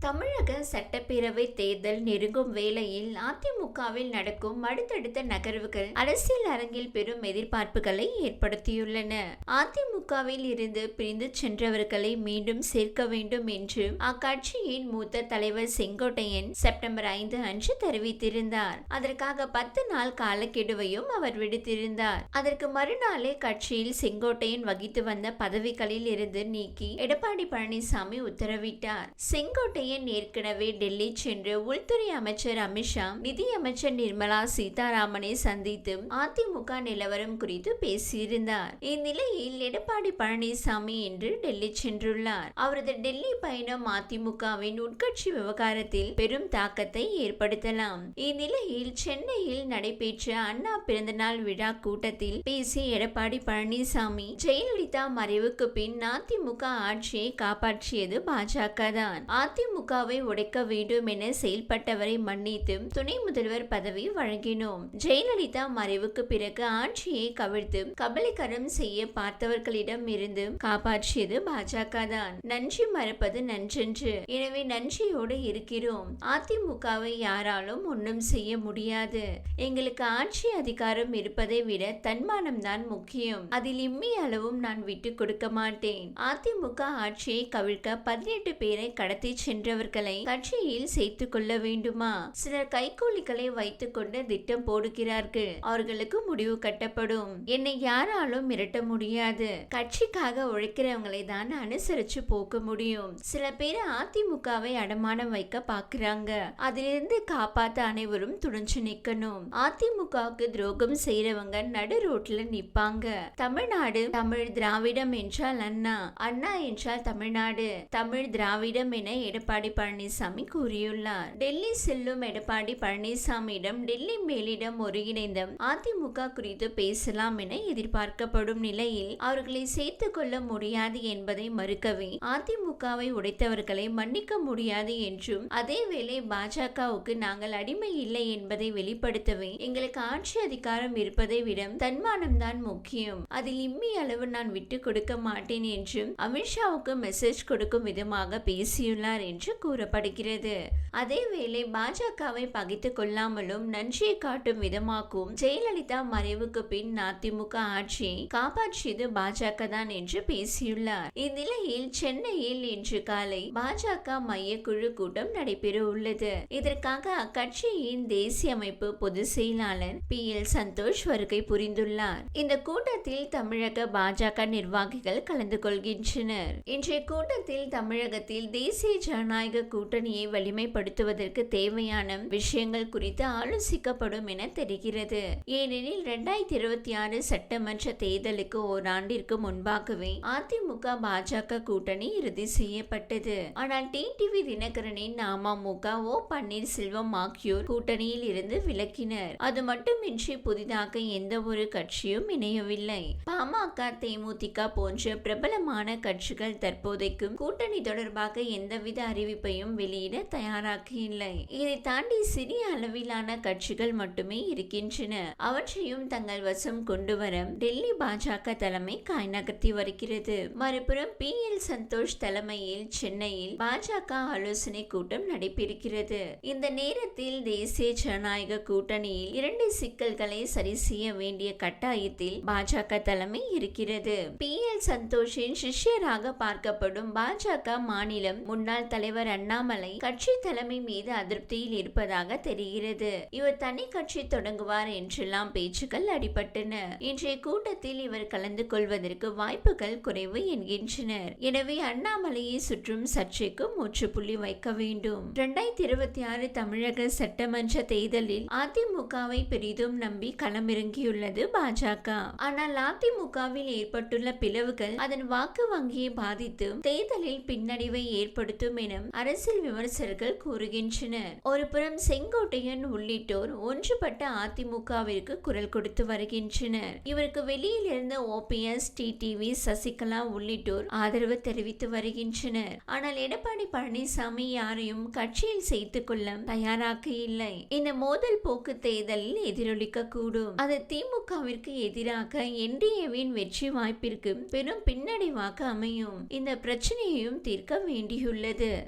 தமிழக சட்டப்பேரவை தேர்தல் நெருங்கும் வேளையில் அதிமுகவில் நடக்கும் அடுத்தடுத்த நகர்வுகள் அரசியல் அரங்கில் பெரும் எதிர்பார்ப்புகளை ஏற்படுத்தியுள்ளன. அதிமுகவில் இருந்து பிரிந்து சென்றவர்களை மீண்டும் சேர்க்க வேண்டும் என்று அக்கட்சியின் மூத்த தலைவர் செங்கோட்டையன் செப்டம்பர் ஐந்து அன்று தெரிவித்திருந்தார். அதற்காக பத்து நாள் காலக்கெடுவையும் அவர் விடுத்திருந்தார். அதற்கு மறுநாளே கட்சியில் செங்கோட்டையன் வகித்து வந்த பதவிகளில் இருந்து நீக்கி எடப்பாடி பழனிசாமி உத்தரவிட்டார். செங்கோட்டையன் ஏற்கனவே டெல்லி சென்று உள்துறை அமைச்சர் அமித்ஷா நிதியமைச்சர் நிர்மலா சீதாராமனை சந்தித்து அதிமுக நிலவரம் குறித்து பேசியிருந்தார். இந்நிலையில் எடப்பாடி பழனிசாமி இன்று டெல்லி சென்றுள்ளார். அவரது டெல்லி பயணம் அதிமுகவின் உட்கட்சி விவகாரத்தில் பெரும் தாக்கத்தை ஏற்படுத்தலாம். இந்நிலையில் சென்னையில் நடைபெற்ற அண்ணா பிறந்தநாள் விழா கூட்டத்தில் பேசிய எடப்பாடி பழனிசாமி ஜெயலலிதா மறைவுக்கு பின் அதிமுக ஆட்சியை காப்பாற்றியது பாஜக தான். அதிமுகவை உடைக்க வேண்டும் என செயல்பட்டவரை மன்னித்து துணை முதல்வர் பதவி வழங்கினோம். ஜெயலலிதா மறைவுக்கு பிறகு ஆட்சியை கவிழ்த்து கபலீகரம் செய்ய பார்த்தவர்களிடம் இருந்து காப்பாற்றியது பாஜக தான். நன்றி மறப்பது நன்றென்று. எனவே நன்றியோடு இருக்கிறோம். அதிமுகவை யாராலும் ஒன்றும் செய்ய முடியாது. எங்களுக்கு ஆட்சி அதிகாரம் இருப்பதை விட தன்மானம் தான் முக்கியம். அதில் இம்மி அளவும் நான் விட்டு கொடுக்க மாட்டேன். அதிமுக ஆட்சியை கவிழ்க்க பதினெட்டு பேரை கடத்தி பெற்றவர்களை கட்சியில் சேர்த்துக் கொள்ள வேண்டுமா? சிலர் கைகூலிகளை வைத்துக் கொண்டு திட்டம் போடுகிறார்கள். அவர்களுக்கு முடிவு கட்டப்படும். என்னை யாராலும் மிரட்ட முடியாது. கட்சிக்காக உழைக்கிறவங்களை தான் அனுசரிச்சு போக்க முடியும். சில பேர் அதிமுகவை அடமானம் வைக்க பாக்குறாங்க அதிலிருந்து காப்பாத்த அனைவரும் துணிஞ்சு நிக்கணும். அதிமுகவுக்கு துரோகம் செய்யறவங்க நடு ரோட்ல நிப்பாங்க. தமிழ்நாடு தமிழ் திராவிடம் என்றால் அண்ணா. அண்ணா என்றால் தமிழ்நாடு. தமிழ் திராவிடம் என எடப்பாடி பழனிசாமி கூறியுள்ளார். டெல்லி செல்லும் எடப்பாடி பழனிசாமியிடம் டெல்லி மேலிடம் ஒருங்கிணைந்த அதிமுக குறித்து பேசலாம் என எதிர்பார்க்கப்படும் நிலையில் அவர்களை சேர்த்துக் கொள்ள முடியாது என்பதை மறுக்கவே அதிமுகவை உடைத்தவர்களை மன்னிக்க முடியாது என்றும் அதேவேளை பாஜகவுக்கு நாங்கள் அடிமை இல்லை என்பதை வெளிப்படுத்தவே எங்களுக்கு ஆட்சி அதிகாரம் இருப்பதை விட தன்மானம் தான் முக்கியம். அதில் இம்மி அளவு நான் விட்டு கொடுக்க மாட்டேன் என்றும் அமித்ஷாவுக்கு மெசேஜ் கொடுக்கும் விதமாக பேசியுள்ளார் என்று என்று கூறப்படுகிறது. அதேவேளை பாஜகவை பகைத்துக் கொள்ளாமலும் நன்றியை காட்டும் விதமாகவும் ஜெயலலிதா மறைவுக்கு பின் அதிமுக ஆட்சி காப்பாற்றியது பாஜக தான் என்று பேசியுள்ளார். இந்நிலையில் சென்னையில் இன்று காலை பாஜக மைய குழு கூட்டம் நடைபெற உள்ளது. இதற்காக அக்கட்சியின் தேசிய அமைப்பு பொதுச் செயலாளர் பி எல் சந்தோஷ் வருகை புரிந்துள்ளார். இந்த கூட்டத்தில் தமிழக பாஜக நிர்வாகிகள் கலந்து கொள்கின்றனர். இன்றைய கூட்டத்தில் தமிழகத்தில் தேசிய ஜனநாயக கூட்டணியை வலிமைப்படுத்துவதற்கு தேவையான விஷயங்கள் குறித்து ஆலோசிக்கப்படும் என தெரிகிறது. ஏனெனில் இரண்டாயிரத்தி இருபத்தி ஆறு சட்டமன்ற தேர்தலுக்கு ஓராண்டிற்கு முன்பாகவே அதிமுக பாஜக கூட்டணி இறுதி செய்யப்பட்டது. ஆனால் டிடிவி தினகரனின் அமமுக ஓ பன்னீர்செல்வம் ஆகியோர் கூட்டணியில் இருந்து விலக்கினர் அது மட்டுமின்றி புதிதாக எந்த ஒரு கட்சியும் இணையவில்லை. பாமக தேமுதிக போன்ற பிரபலமான கட்சிகள் தற்போதைக்கும் கூட்டணி தொடர்பாக எந்தவித அறிவிப்பையும் வெளியிட தயாராக இல்லை இதை தாண்டி சிறிய அளவிலான கட்சிகள் மட்டுமே இருக்கின்றன. அவற்றையும் தங்கள் வசம் கொண்டு வர டெல்லி பாஜக தலைமை காய் நகர்த்தி வருகிறது. மறுபுறம் பி. எல். சந்தோஷ் தலைமையில் சென்னையில் பாஜக ஆலோசனை கூட்டம் நடைபெறுகிறது. இந்த நேரத்தில் தேசிய ஜனநாயக கூட்டணியில் இரண்டு சிக்கல்களை சரி செய்ய வேண்டிய கட்டாயத்தில் பாஜக தலைமை இருக்கிறது. பி. எல். சந்தோஷின் சிஷ்யராக பார்க்கப்படும் பாஜக மாநிலம் முன்னாள் தலைவர் அண்ணாமலை கட்சி தலைமை மீது அதிருப்தியில் இருப்பதாக தெரிகிறது. இவர் தனி கட்சி தொடங்குவார் என்றெல்லாம் பேச்சுக்கள் அடிபட்டன. இன்றைய கூட்டத்தில் இவர் கலந்து கொள்வதற்கு வாய்ப்புகள் குறைவு என்கின்றனர். எனவே அண்ணாமலையை சுற்றும் சர்ச்சைக்கு முற்றுப்புள்ளி வைக்க வேண்டும். இரண்டாயிரத்தி இருபத்தி ஆறு தமிழக சட்டமன்ற தேர்தலில் அதிமுகவை பெரிதும் நம்பி களமிறங்கியுள்ளது பாஜக. ஆனால் அதிமுகவில் ஏற்பட்டுள்ள பிளவுகள் அதன் வாக்கு வங்கியை பாதித்து தேர்தலில் பின்னடைவை ஏற்படுத்தும் என அரசியல் விமர்சகர்கள் கூறுகின்றனர். ஒரு புறம் செங்கோட்டையன் உள்ளிட்டோர் ஒன்றுபட்ட அதிமுகவிற்கு குரல் கொடுத்து வருகின்றனர். இவருக்கு வெளியில் இருந்த ஓபிஎஸ் டிடிவி சசிகலா உள்ளிட்டோர் ஆதரவு தெரிவித்து வருகின்றனர். ஆனால் எடப்பாடி பழனிசாமி யாரையும் கட்சியில் சேர்த்துக் கொள்ள தயாராக இல்லை இந்த மோதல் போக்கு தேர்தலில் எதிரொலிக்க கூடும் அது திமுகவிற்கு எதிராக என்டிஏவின் வெற்றி வாய்ப்பிற்கு பெரும் பின்னடைவாக அமையும். இந்த பிரச்சனையையும் தீர்க்க வேண்டியுள்ளது.